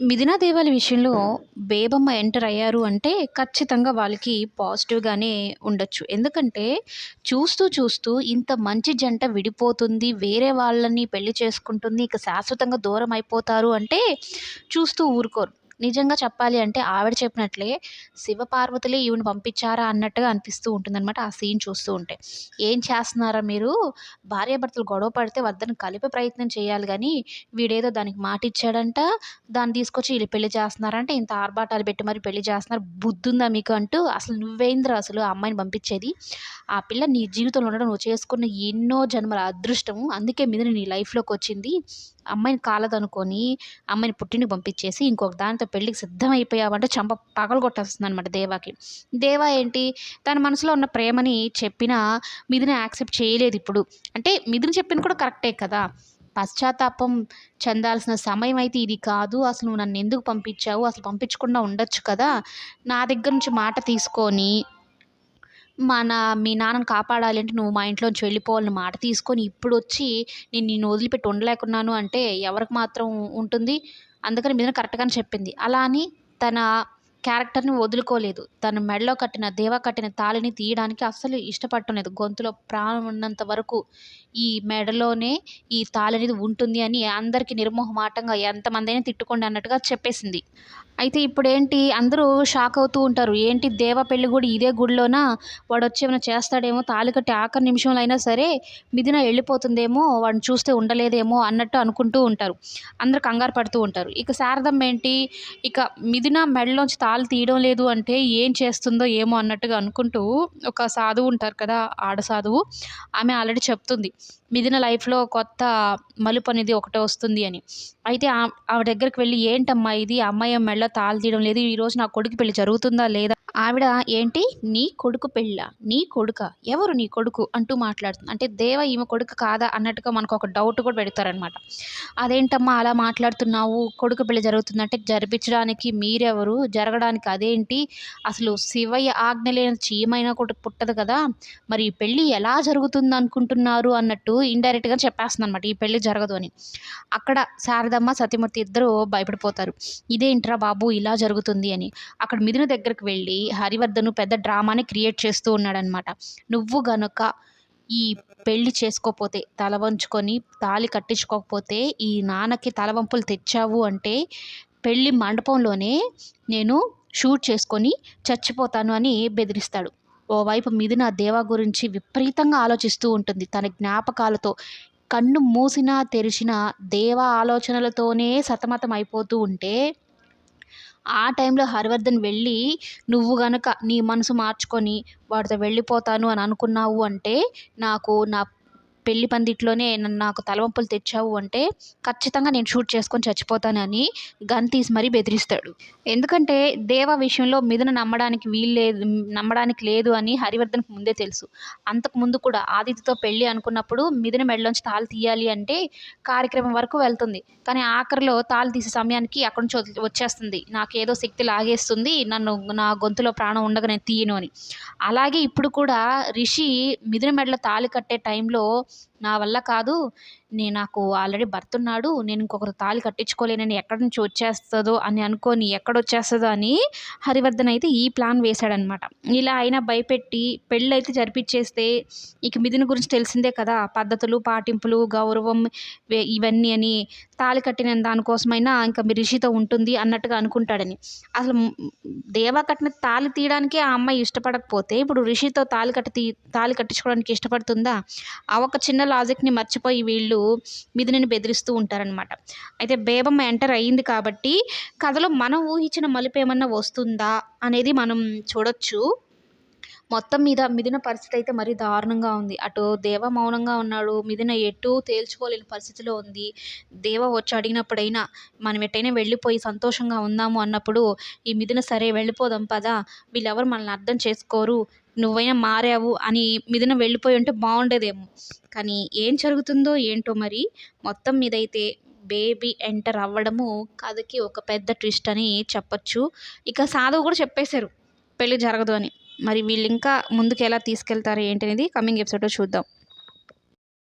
మిథున దేవాలి విషయంలో బేబమ్మ ఎంటర్ అయ్యారు అంటే ఖచ్చితంగా వాళ్ళకి పాజిటివ్గానే ఉండొచ్చు. ఎందుకంటే చూస్తూ చూస్తూ ఇంత మంచి జంట విడిపోతుంది వేరే వాళ్ళని పెళ్ళి చేసుకుంటుంది ఇక శాశ్వతంగా దూరం అయిపోతారు అంటే చూస్తూ ఊరుకోరు. నిజంగా చెప్పాలి అంటే ఆవిడ చెప్పినట్లే శివపార్వతులే ఈవిని పంపించారా అన్నట్టుగా అనిపిస్తూ ఉంటుందన్నమాట ఆ సీన్ చూస్తూ ఉంటే. ఏం చేస్తున్నారా మీరు? భార్యాభర్తలు గొడవ పడితే వద్దని కలిపే ప్రయత్నం చేయాలి కానీ వీడేదో దానికి మాట ఇచ్చాడంట దాన్ని తీసుకొచ్చి వీళ్ళు పెళ్ళి చేస్తున్నారంటే ఇంత ఆర్భాటాలు పెట్టి మరి పెళ్ళి చేస్తున్నారు బుద్ధుందా మీకు అంటూ అసలు నువ్వేంద్ర అసలు ఆ అమ్మాయిని పంపించేది? ఆ పిల్ల నీ జీవితంలో ఉండడం నువ్వు చేసుకున్న ఎన్నో జన్మల అదృష్టము అందుకే మీద నీ లైఫ్లోకి వచ్చింది. అమ్మాయిని కాలదనుకొని అమ్మాయిని పుట్టింటికి పంపించేసి ఇంకొక దానితో పెళ్ళికి సిద్ధమైపోయావంటే చంప పగలు కొట్టేస్తుంది అనమాట దేవాకి. దేవా ఏంటి? తన మనసులో ఉన్న ప్రేమని చెప్పినా మిథున యాక్సెప్ట్ చేయలేదు ఇప్పుడు. అంటే మిథున చెప్పింది కూడా కరెక్టే కదా. పశ్చాత్తాపం చెందాల్సిన సమయం అయితే ఇది కాదు. అసలు నన్ను ఎందుకు పంపించావు? అసలు పంపించకుండా ఉండొచ్చు కదా. నా దగ్గర నుంచి మాట తీసుకొని మన మీ నాన్నని కాపాడాలి అంటే నువ్వు మా ఇంట్లోంచి వెళ్ళిపోవాలని మాట తీసుకొని ఇప్పుడు వచ్చి నేను నిన్ను వదిలిపెట్టి ఉండలేకున్నాను అంటే ఎవరికి మాత్రం ఉంటుంది. అందుకని మీద కరెక్ట్గానే చెప్పింది. అలా అని తన క్యారెక్టర్ని వదులుకోలేదు. తన మెడలో కట్టిన దేవా కట్టిన తాళిని తీయడానికి అస్సలు ఇష్టపడటం గొంతులో ప్రాణం ఉన్నంత వరకు ఈ మెడలోనే ఈ తాళి అనేది ఉంటుంది అని అందరికీ నిర్మోహమాటంగా ఎంతమంది అయినా తిట్టుకోండి అన్నట్టుగా చెప్పేసింది. అయితే ఇప్పుడేంటి? అందరూ షాక్ అవుతూ ఉంటారు. ఏంటి దేవ పెళ్ళి కూడా ఇదే గుడిలోనా? వాడు వచ్చి ఏమైనా చేస్తాడేమో? తాళి కట్టి ఆఖరి నిమిషంలో అయినా సరే మిథున వెళ్ళిపోతుందేమో? వాడిని చూస్తే ఉండలేదేమో? అన్నట్టు అనుకుంటూ ఉంటారు. అందరు కంగారు పడుతూ ఉంటారు. ఇక శారదమ్మ ఏంటి? ఇక మిథున మెడలోంచి తాళి తీయడం లేదు అంటే ఏం చేస్తుందో ఏమో అన్నట్టుగా అనుకుంటూ ఒక సాధువు ఉంటారు కదా ఆడ సాధువు. ఆమె ఆల్రెడీ చెప్తుంది. మిథున లైఫ్లో కొత్త మలుపు అనేది ఒకటే వస్తుంది అని. అయితే ఆవిడ దగ్గరికి వెళ్ళి ఏంటమ్మా ఇది? అమ్మాయి మెడలో తాళి తీయడం లేదు ఈరోజు నా కొడుకు పెళ్ళి జరుగుతుందా లేదా? ఆవిడ ఏంటి? నీ కొడుకు పెళ్ళ? నీ కొడుక? ఎవరు నీ కొడుకు? అంటూ మాట్లాడుతుంది. అంటే దేవ ఈమె కొడుకు కాదా అన్నట్టుగా మనకు ఒక డౌట్ కూడా పెడతారనమాట అదేంటమ్మా అలా మాట్లాడుతున్నావు? కొడుకు పెళ్ళి జరుగుతుందంటే జరిపించడానికి మీరెవరు? జరగడానికి అదేంటి? అసలు శివయ్య ఆజ్ఞ లేని చీమైనా కూడా పుట్టదు కదా? మరి ఈ పెళ్ళి ఎలా జరుగుతుంది అనుకుంటున్నారు అన్నట్టు ఇండైరెక్ట్గా చెప్పేస్తుంది అనమాట ఈ పెళ్ళి జరగదు అని. అక్కడ శారదమ్మ సత్యమూర్తి ఇద్దరు భయపడిపోతారు. ఇదేంట్రా బాబు? ఇలా జరుగుతుంది అని. అక్కడ మిథున దగ్గరికి వెళ్ళి హరివర్ధను పెద్ద డ్రామాని క్రియేట్ చేస్తూ ఉన్నాడనమాట నువ్వు గనుక ఈ పెళ్ళి చేసుకోకపోతే తల వంచుకొని తాళి కట్టించుకోకపోతే ఈ నాన్నకి తలవంపులు తెచ్చావు అంటే పెళ్ళి మండపంలోనే నేను షూట్ చేసుకొని చచ్చిపోతాను అని బెదిరిస్తాడు. ఓవైపు మిథున దేవా గురించి విపరీతంగా ఆలోచిస్తూ ఉంటుంది. తన జ్ఞాపకాలతో కన్ను మూసినా తెరిచినా దేవ ఆలోచనలతోనే సతమతం అయిపోతూ ఉంటే ఆ టైంలో హరివర్ధన్ వెళ్ళి నువ్వు గనక నీ మనసు మార్చుకొని వాడితో వెళ్ళిపోతాను అని అనుకున్నావు అంటే నాకు నా పెళ్ళి పందిట్లోనే నాకు తలవంపులు తెచ్చావు అంటే ఖచ్చితంగా నేను షూట్ చేసుకొని చచ్చిపోతానని గన్ తీసి మరీ బెదిరిస్తాడు. ఎందుకంటే దేవ విషయంలో మిథున నమ్మడానికి వీల్లేదు నమ్మడానికి లేదు అని హరివర్ధన్కి ముందే తెలుసు. అంతకు ముందు కూడా ఆదిత్యతో పెళ్ళి అనుకున్నప్పుడు మిథున మెడలోంచి తాళి తీయాలి అంటే కార్యక్రమం వరకు వెళ్తుంది. కానీ ఆఖరిలో తాళి తీసే సమయానికి అక్కడి నుంచి వచ్చేస్తుంది. నాకు ఏదో శక్తి లాగేస్తుంది నన్ను నా గొంతులో ప్రాణం ఉండగా నేను తీయను అని. అలాగే ఇప్పుడు కూడా రిషి మిథున మెడలో తాళి కట్టే టైంలో నా వల్ల కాదు. నేను నాకు ఆల్రెడీ భర్త ఉన్నాడు నేను ఇంకొకరు తాళి కట్టించుకోలేనని ఎక్కడి నుంచి వచ్చేస్తుందో అని అనుకొని ఎక్కడ వచ్చేస్తుందో అని హరివర్ధన్ అయితే ఈ ప్లాన్ వేశాడనమాట ఇలా అయినా భయపెట్టి పెళ్ళి అయితే జరిపించేస్తే ఇక మిథున గురించి తెలిసిందే కదా పద్ధతులు పాటింపులు గౌరవం ఇవన్నీ అని తాళి కట్టిన దానికోసమైనా ఇంకా మీ రిషితో ఉంటుంది అన్నట్టుగా అనుకుంటాడని. అసలు దేవా కట్టిన తాళి తీయడానికి ఆ అమ్మాయి ఇష్టపడకపోతే ఇప్పుడు రిషితో తాళి కట్టి తీ తాళి కట్టించుకోవడానికి ఇష్టపడుతుందా? ఆ ఒక చిన్న లాజిక్ని మర్చిపోయి వీళ్ళు మిథునని బెదిరిస్తూ ఉంటారనమాట అయితే బేబమ్మ ఎంటర్ అయ్యింది కాబట్టి కథలో మనం ఊహించిన మలుపు ఏమన్నా వస్తుందా అనేది మనం చూడొచ్చు. మొత్తం మీద మిథున పరిస్థితి అయితే మరీ దారుణంగా ఉంది. అటు దేవ మౌనంగా ఉన్నాడు మిథున ఎటు తేల్చుకోలేని పరిస్థితిలో ఉంది. దేవ వచ్చి అడిగినప్పుడైనా మనం ఎట్టయినా వెళ్ళిపోయి సంతోషంగా ఉందాము అన్నప్పుడు ఈ మిథున సరే వెళ్ళిపోదాం పదా వీళ్ళెవరు మనల్ని అర్థం చేసుకోరు నువ్వైనా మారావు అని మిథున వెళ్ళిపోయి ఉంటే బాగుండేదేమో. కానీ ఏం జరుగుతుందో ఏంటో మరి మొత్తం మీద అయితే బేబీ ఎంటర్ అవ్వడము కథకి ఒక పెద్ద ట్విస్ట్ అని చెప్పొచ్చు. ఇక సాధువు కూడా చెప్పేశారు పెళ్ళి జరగదు అని. మరి వీళ్ళు ఇంకా ముందుకు ఎలా తీసుకెళ్తారు ఏంటి అనేది కమింగ్ ఎపిసోడ్లో చూద్దాం.